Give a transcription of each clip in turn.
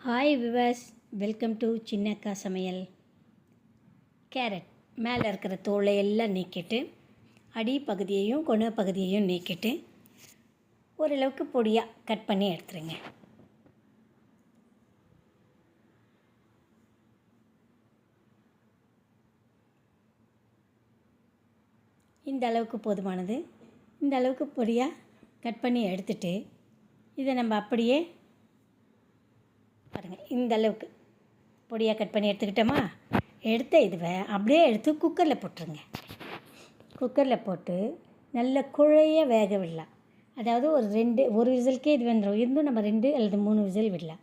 Hi viewers welcome to Chinnakka சமையல் carrot மேலே இருக்கிற தோலை எல்லாம் நீக்கிட்டு அடி பகுதியையும் கொண பகுதியையும் நீக்கிட்டு ஓரளவுக்கு பொடியாக கட் பண்ணி எடுத்துருங்க. இந்த அளவுக்கு போதுமானது. இந்த அளவுக்கு பொடியாக கட் பண்ணி எடுத்துட்டு இதை நம்ம அப்படியே இந்த அளவுக்கு. பொடியாக கட் பண்ணி எடுத்துக்கிட்டோமா? எடுத்த இதுவை அப்படியே எடுத்து குக்கரில் போட்டுருங்க. குக்கரில் போட்டு நல்ல குழைய வேக விடலாம். அதாவது ஒரு ரெண்டு ஒரு விசிலுக்கே இது வந்துடும் இருந்தும் நம்ம ரெண்டு அல்லது மூணு விசில் விடலாம்.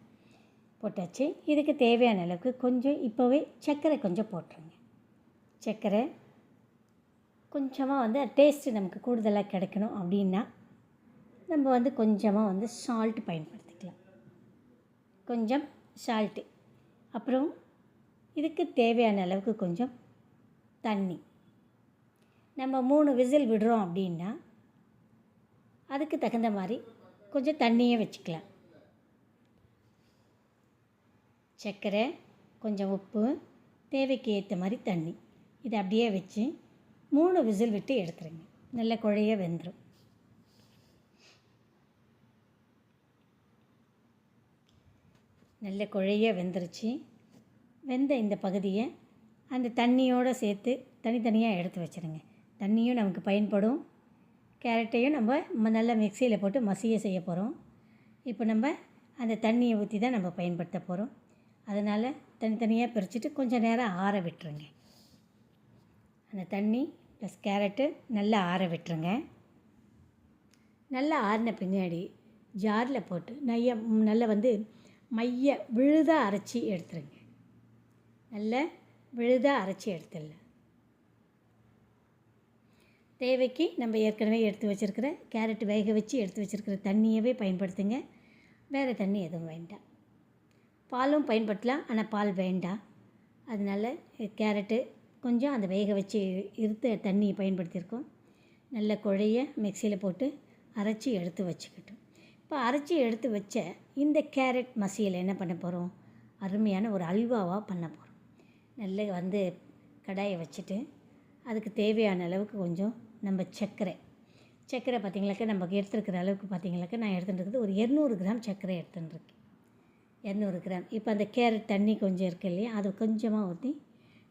போட்டாச்சு. இதுக்கு தேவையான அளவுக்கு கொஞ்சம் இப்போவே சர்க்கரை கொஞ்சம் போட்டுருங்க. சர்க்கரை கொஞ்சமாக வந்து டேஸ்ட்டு நமக்கு கூடுதலாக கிடைக்கணும் அப்படின்னா நம்ம வந்து கொஞ்சமாக வந்து சால்ட் பயன்படுத்திக்கலாம். கொஞ்சம் சால்ட்டு அப்புறம் இதுக்கு தேவையான அளவுக்கு கொஞ்சம் தண்ணி. நம்ம மூணு விசில் விடுறோம் அப்படின்னா அதுக்கு தகுந்த மாதிரி கொஞ்சம் தண்ணியே வச்சுக்கலாம். சர்க்கரை கொஞ்சம் உப்பு தேவைக்கு ஏற்ற மாதிரி தண்ணி. இதை அப்படியே வச்சு மூணு விசில் விட்டு எடுத்துருங்க. நல்ல குழைய வெந்துடும் நல்ல குழைய வெந்துருச்சு. வெந்த இந்த பகுதியை அந்த தண்ணியோடு சேர்த்து தனித்தனியாக எடுத்து வச்சுருங்க. தண்ணியும் நமக்கு பயன்படும். கேரட்டையும் நம்ம நல்லா மிக்சியில் போட்டு மசிய செய்ய போகிறோம் இப்போ நம்ம அந்த தண்ணியை ஊற்றி தான் நம்ம பயன்படுத்த போகிறோம் அதனால் தனித்தனியாக பிரிச்சுட்டு கொஞ்சம் நேரம் ஆற விட்டுருங்க. அந்த தண்ணி ப்ளஸ் கேரட்டு நல்லா ஆற விட்டுருங்க. நல்லா ஆறின பின்னாடி ஜாரில் போட்டு நைய நல்லா வந்து மைய விழுதாக அரைச்சி எடுத்துருங்க. நல்ல விழுதாக அரைச்சி எடுத்துடலாம். தேவைக்கு நம்ம ஏற்கனவே எடுத்து வச்சுருக்கிற கேரட் வேக வச்சு எடுத்து வச்சுருக்கிற தண்ணியவே பயன்படுத்துங்க. வேறு தண்ணி எதுவும் வேண்டாம். பாலும் பயன்படுத்தலாம் ஆனால் பால் வேண்டாம். அதனால் கேரட்டு கொஞ்சம் அந்த வேக வச்சு இருத்த தண்ணியை பயன்படுத்தியிருக்கோம். நல்ல குழைய மிக்சியில் போட்டு அரைச்சி எடுத்து வச்சுக்கிட்டோம். இப்போ அரைச்சி எடுத்து வச்ச இந்த கேரட் மசியலை என்ன பண்ண போகிறோம் அருமையான ஒரு அல்வாவாக பண்ண போகிறோம் நல்ல வந்து கடாயை வச்சுட்டு அதுக்கு தேவையான அளவுக்கு கொஞ்சம் நம்ம சர்க்கரை. சர்க்கரை பார்த்திங்களாக்கா நம்ம எடுத்துருக்கிற அளவுக்கு பார்த்திங்களாக்கா நான் எடுத்துகிட்டு ஒரு இரநூறு கிராம் சர்க்கரை எடுத்துட்டுருக்கேன் இரநூறு கிராம். இப்போ அந்த கேரட் தண்ணி கொஞ்சம் இருக்கு இல்லையா? அதை கொஞ்சமாக ஊற்றி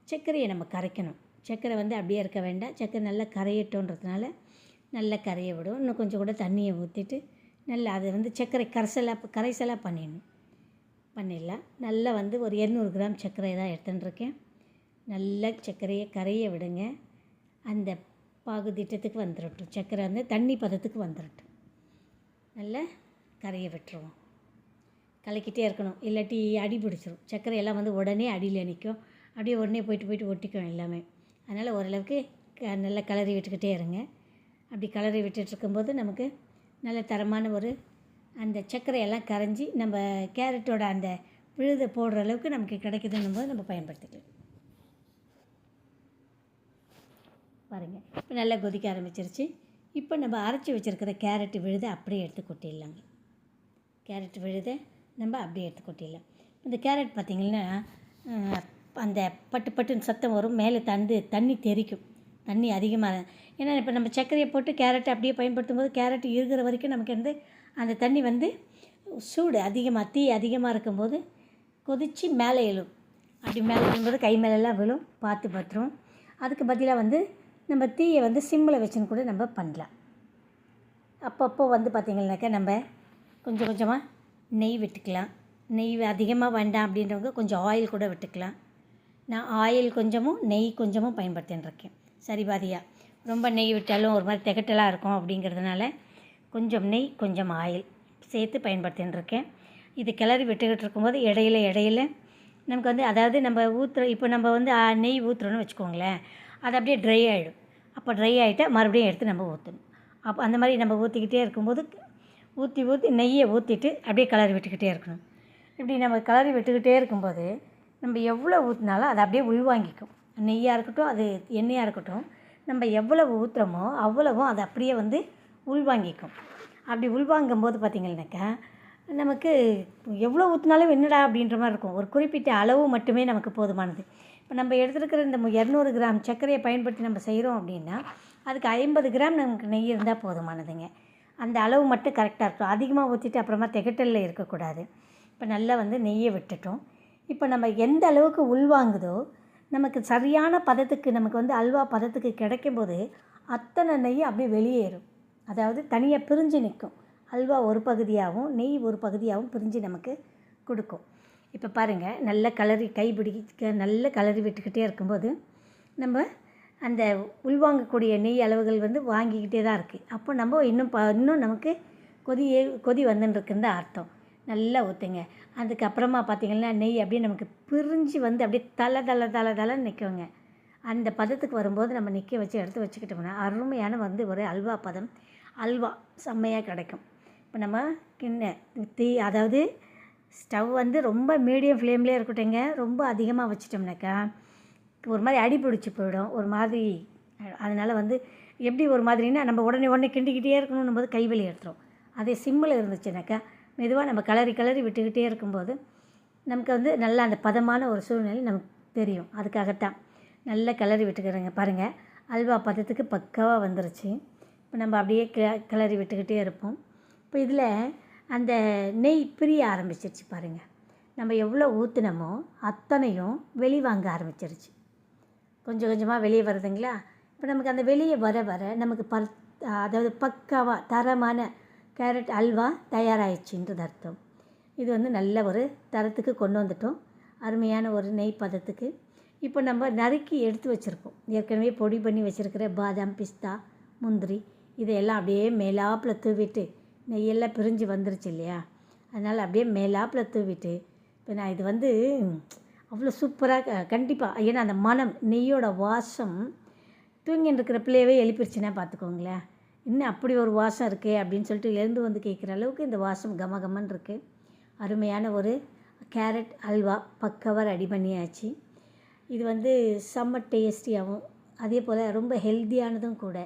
சர்க்கரையை நம்ம கரைக்கணும். சர்க்கரை வந்து அப்படியே இருக்க வேண்டாம். சர்க்கரை நல்லா கரையட்டோன்றதுனால நல்லா கரைய விடும். இன்னும் கொஞ்சம் கூட தண்ணியை ஊற்றிட்டு நல்லா அதை வந்து சர்க்கரை கரைசலாக கரைசலாக பண்ணிடணும். பண்ணிடலாம். நல்லா வந்து ஒரு இரநூறு கிராம் சர்க்கரை தான் எடுத்துட்டுருக்கேன் நல்லா சர்க்கரையை கரைய விடுங்க. அந்த பாகு திட்டத்துக்கு வந்துடட்டும் சர்க்கரை வந்து தண்ணி பதத்துக்கு வந்துடட்டும் நல்லா கரைய விட்டுருவோம். கலக்கிட்டே இருக்கணும். இல்லாட்டி அடி பிடிச்சிரும். சர்க்கரை எல்லாம் வந்து உடனே அடியில் நிற்கும். அப்படியே உடனே போயிட்டு போயிட்டு ஒட்டிக்கும் எல்லாமே. அதனால் ஓரளவுக்கு க நல்லா கலரி விட்டுக்கிட்டே இருங்க. அப்படி கலரி விட்டுட்டு இருக்கும்போது நமக்கு நல்ல தரமான ஒரு அந்த சர்க்கரையெல்லாம் கரைஞ்சி நம்ம கேரட்டோட அந்த விழுதை போடுற அளவுக்கு நமக்கு கிடைக்குதுன்னும் போது நம்ம பயன்படுத்திக்கலாம். பாருங்கள் இப்போ நல்லா கொதிக்க ஆரம்பிச்சிருச்சு. இப்போ நம்ம அரைச்சி வச்சுருக்கிற கேரட்டு விழுதை அப்படியே எடுத்து கொட்டிடலாங்க. கேரட் விழுதை நம்ம அப்படியே எடுத்து கொட்டிடலாம். இந்த கேரட் பார்த்திங்கன்னா அந்த பட்டு பட்டுன்னு சத்தம் வரும் மேலே தந்து தண்ணி தெறிக்கும். தண்ணி அதிகமாக ஏன்னா இப்போ நம்ம சர்க்கரையை போட்டு கேரட்டை அப்படியே பயன்படுத்தும் போது கேரட் இருக்கிற வரைக்கும் நமக்கு வந்து அந்த தண்ணி வந்து சூடு அதிகமாக தீ அதிகமாக இருக்கும்போது கொதித்து மேலே எழும். அப்படி மேலே எழும்போது கை மேலெல்லாம் விழும். பார்த்து பத்திரம். அதுக்கு பதிலாக வந்து நம்ம தீயை வந்து சிம்மில் வச்சுன்னு கூட நம்ம பண்ணலாம். அப்பப்போ வந்து பார்த்திங்கனாக்கா நம்ம கொஞ்சம் கொஞ்சமாக நெய் விட்டுக்கலாம். நெய் அதிகமாக வேண்டாம் அப்படின்றவங்க கொஞ்சம் ஆயில் கூட விட்டுக்கலாம். நான் ஆயில் கொஞ்சமும் நெய் கொஞ்சமும் பயன்படுத்தின்னு இருக்கேன். சரி பாதியாக ரொம்ப நெய் விட்டாலும் ஒரு மாதிரி திகட்டலாக இருக்கும் அப்படிங்கிறதுனால கொஞ்சம் நெய் கொஞ்சம் ஆயில் சேர்த்து பயன்படுத்தின்னு இருக்கேன் இது கிளறி விட்டுக்கிட்டு இருக்கும்போது இடையில இடையில நமக்கு வந்து அதாவது நம்ம ஊற்றுற இப்போ நம்ம வந்து நெய் ஊற்றுறோன்னு வச்சுக்கோங்களேன். அது அப்படியே ட்ரை ஆகிடும் அப்போ ட்ரை ஆகிட்டா மறுபடியும் எடுத்து நம்ம ஊற்றணும் அப்போ அந்த மாதிரி நம்ம ஊற்றிக்கிட்டே இருக்கும்போது ஊற்றி ஊற்றி நெய்யை ஊற்றிட்டு அப்படியே கலர் விட்டுக்கிட்டே இருக்கணும். இப்படி நம்ம கலர் விட்டுக்கிட்டே இருக்கும்போது நம்ம எவ்வளோ ஊற்றினாலும் அதை அப்படியே உள்வாங்கிக்கும். நெய்யாக இருக்கட்டும் அது எண்ணெயாக இருக்கட்டும் நம்ம எவ்வளவு ஊற்றுறோமோ அவ்வளவும் அதை அப்படியே வந்து உள்வாங்கிக்கும். அப்படி உள்வாங்கும் போது பார்த்திங்கன்னாக்கா நமக்கு எவ்வளோ ஊற்றினாலும் என்னடா அப்படின்ற மாதிரி இருக்கும். ஒரு குறிப்பிட்ட அளவு மட்டுமே நமக்கு போதுமானது. இப்போ நம்ம எடுத்துருக்கிற இந்த இரநூறு கிராம் சர்க்கரையை பயன்படுத்தி நம்ம செய்கிறோம் அப்படின்னா அதுக்கு ஐம்பது கிராம் நமக்கு நெய் இருந்தால் போதுமானதுங்க. அந்த அளவு மட்டும் கரெக்டாக இருக்கும். அதிகமாக ஊற்றிட்டு அப்புறமா திகட்டலில் இருக்கக்கூடாது. இப்போ நல்லா வந்து நெய்யை விட்டுட்டோம். இப்போ நம்ம எந்த அளவுக்கு உள்வாங்குதோ நமக்கு சரியான பதத்துக்கு நமக்கு வந்து அல்வா பதத்துக்கு கிடைக்கும்போது அத்தனை நெய் அப்படியே வெளியேறும். அதாவது தனியாக பிரிஞ்சு நிற்கும். அல்வா ஒரு பகுதியாகவும் நெய் ஒரு பகுதியாகவும் பிரிஞ்சு நமக்கு கொடுக்கும். இப்போ பாருங்கள் நல்ல கலரி கை பிடிக்க நல்ல கலரி விட்டுக்கிட்டே இருக்கும்போது நம்ம அந்த உள்வாங்கக்கூடிய நெய் அளவுகள் வந்து வாங்கிக்கிட்டே தான் இருக்குது அப்போ நம்ம இன்னும் ப இன்னும் நமக்கு கொதி கொதி வந்துன்னு தான் அர்த்தம். நல்லா ஊற்றுங்க அதுக்கப்புறமா பார்த்திங்கன்னா நெய் அப்படியே நமக்கு பிரிஞ்சு வந்து அப்படியே தலை தலை தலை தலைன்னு நிற்குங்க அந்த பதத்துக்கு வரும்போது நம்ம நிற்க வச்சு எடுத்து வச்சுக்கிட்டோம்னா அருமையான வந்து ஒரு அல்வா பதம் அல்வா செம்மையாக கிடைக்கும். இப்போ நம்ம கிண்ண தீ அதாவது ஸ்டவ் வந்து ரொம்ப மீடியம் ஃப்ளேம்லேயே இருக்கட்டுங்க ரொம்ப அதிகமாக வச்சிட்டோம்னாக்கா ஒரு மாதிரி அடி பிடிச்சி போயிடும். ஒரு மாதிரி அதனால் வந்து எப்படி ஒரு மாதிரின்னா நம்ம உடனே உடனே கிண்டிக்கிட்டே இருக்கணும் போது கைவெளி எடுத்துரும். அதே சிம்மில் இருந்துச்சுனாக்கா மெதுவாக நம்ம கலரி கலரி விட்டுக்கிட்டே இருக்கும்போது நமக்கு வந்து நல்லா அந்த பதமான ஒரு சூழ்நிலை நமக்கு தெரியும். அதுக்காகத்தான். நல்ல கிளறி விட்டுக்கிறேங்க. பாருங்கள் அல்வா பதத்துக்கு பக்காவாக வந்துருச்சு. இப்போ நம்ம அப்படியே க கிளறி விட்டுக்கிட்டே இருப்போம். இப்போ இதில் அந்த நெய் பிரிய ஆரம்பிச்சிருச்சு பாருங்கள் நம்ம எவ்வளோ ஊற்றுனமோ அத்தனையும் வெளி வாங்க ஆரம்பிச்சிருச்சு. கொஞ்சம் கொஞ்சமாக வெளியே வருதுங்களா? இப்போ நமக்கு அந்த வெளியே வர வர நமக்கு பர் அதாவது பக்காவாக தரமான கேரட் அல்வா தயாராகிடுச்சின்றது அர்த்தம். இது வந்து நல்ல ஒரு தரத்துக்கு கொண்டு வந்துட்டோம். அருமையான ஒரு நெய் பதத்துக்கு. இப்போ நம்ம நறுக்கி எடுத்து வச்சுருக்கோம் ஏற்கனவே பொடி பண்ணி வச்சுருக்கிற பாதாம் பிஸ்தா முந்திரி இதையெல்லாம் அப்படியே மேலாப்பில் தூவிட்டு நெய்யெல்லாம் பிரிஞ்சு வந்துருச்சு இல்லையா? அதனால் அப்படியே மேலாப்பில் தூவிட்டு இப்போ நான் இது வந்து அவ்வளோ சூப்பராக கண்டிப்பாக ஏன்னா அந்த மனம் நெய்யோட வாசம் தூங்கின்னு இருக்கிற பிள்ளையவே எழுப்பிருச்சுன்னா பார்த்துக்கோங்களேன். இன்னும் அப்படி ஒரு வாசம் இருக்கே அப்படின்னு சொல்லிட்டு எழுந்து வந்து கேட்குற அளவுக்கு இந்த வாசம் கம இருக்குது அருமையான ஒரு கேரட் அல்வா பக்கவர் ரெடி பண்ணியாச்சு. இது வந்து செம்ம டேஸ்டியாகவும் அதே போல் ரொம்ப ஹெல்த்தியானதும் கூட.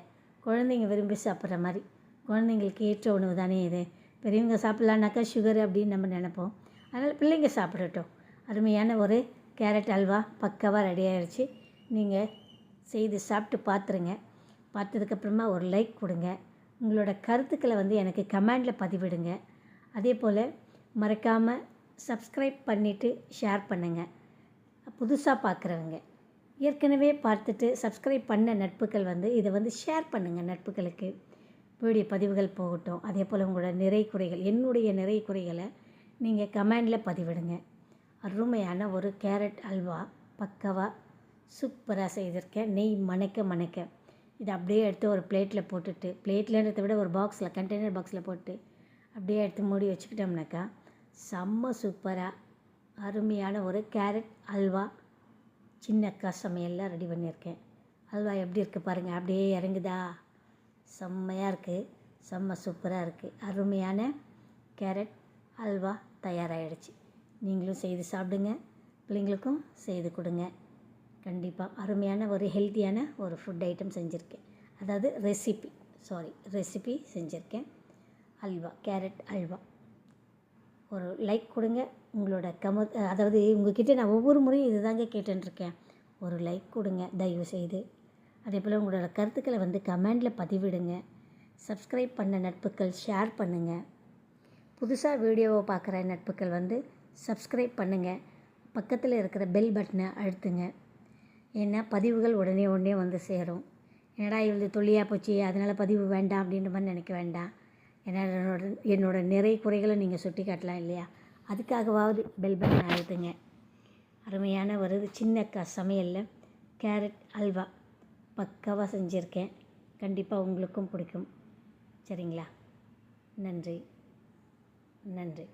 குழந்தைங்க விரும்பி சாப்பிட்ற மாதிரி. குழந்தைங்களுக்கு ஏற்ற உணவு தானே இது. பெரியவங்க சாப்பிட்லான்னாக்கா சுகர் அப்படின்னு நம்ம நினைப்போம். அதனால் பிள்ளைங்க சாப்பிடட்டும். அருமையான ஒரு கேரட் அல்வா பக்கவாக ரெடி ஆயிடுச்சு நீங்கள் செய்து சாப்பிட்டு பார்த்துருங்க. பார்த்ததுக்கப்புறமா ஒரு லைக் கொடுங்க. உங்களோட கருத்துக்களை வந்து எனக்கு கமெண்டில் பதிவிடுங்க. அதே போல் மறக்காமல் சப்ஸ்கிரைப் பண்ணிவிட்டு ஷேர் பண்ணுங்கள் புதுசாக பார்க்குறவங்க. ஏற்கனவே பார்த்துட்டு சப்ஸ்கிரைப் பண்ண நட்புகள் வந்து இதை வந்து ஷேர் பண்ணுங்கள் நட்புகளுக்கு. வீடியோ பதிவுகள் போகட்டும். அதே போல் உங்களோட நிறை குறைகள் என்னுடைய நிறை குறைகளை நீங்கள் கமெண்டில் பதிவிடுங்க. அருமையான ஒரு கேரட் அல்வா பக்கவாக சூப்பராக செய்திருக்கேன். நெய் மணக்க மணக்க. இதை அப்படியே எடுத்து ஒரு பிளேட்டில் போட்டுட்டு பிளேட்லன்றதை விட ஒரு பாக்ஸில் கண்டெய்னர் பாக்ஸில் போட்டு அப்படியே எடுத்து மூடி வச்சுக்கிட்டோம்னாக்கா செம்ம சூப்பராக அருமையான ஒரு கேரட் அல்வா சின்ன சமையல்லாம் ரெடி பண்ணியிருக்கேன். அல்வா எப்படி இருக்குது பாருங்கள் அப்படியே இறங்குதா? செம்மையாக இருக்குது செம்ம சூப்பராக இருக்குது அருமையான கேரட் அல்வா தயாராகிடுச்சு நீங்களும் செய்து சாப்பிடுங்க பிள்ளைங்களுக்கும் செய்து கொடுங்க. கண்டிப்பாக அருமையான ஒரு ஹெல்த்தியான ஒரு ஃபுட் ஐட்டம் செஞ்சுருக்கேன். அதாவது ரெசிபி சாரி ரெசிபி செஞ்சுருக்கேன். அல்வா கேரட் அல்வா. ஒரு லைக் கொடுங்க. உங்களோட கம அதாவது உங்ககிட்ட நான் ஒவ்வொரு முறையும் இதுதாங்க கேட்டுருக்கேன் ஒரு லைக் கொடுங்க தயவு செய்து அதே போல் உங்களோட கருத்துக்களை வந்து கமெண்டில் பதிவிடுங்க. சப்ஸ்கிரைப் பண்ண நட்புகள் ஷேர் பண்ணுங்கள் புதுசாக வீடியோவை பார்க்குற நட்புகள் வந்து சப்ஸ்கிரைப் பண்ணுங்கள் பக்கத்தில் இருக்கிற பெல் பட்டனை அழுத்துங்க. ஏன்னா பதிவுகள் உடனே உடனே வந்து சேரும். என்னடா இவ்வளோ தொல்லியாக போச்சு? அதனால் பதிவு வேண்டாம் அப்படின்ற மாதிரி நினைக்க வேண்டாம். ஏன்னா என்னோட என்னோட நிறை குறைகளை நீங்கள் சுட்டி காட்டலாம் இல்லையா? அதுக்காகவாவது பெல் பட்டன் அழுத்துங்க. அருமையான ஒரு சின்ன க சமையலில் கேரட் அல்வா பக்காவாக செஞ்சுருக்கேன். கண்டிப்பாக உங்களுக்கும் பிடிக்கும். சரிங்களா? நன்றி. நன்றி.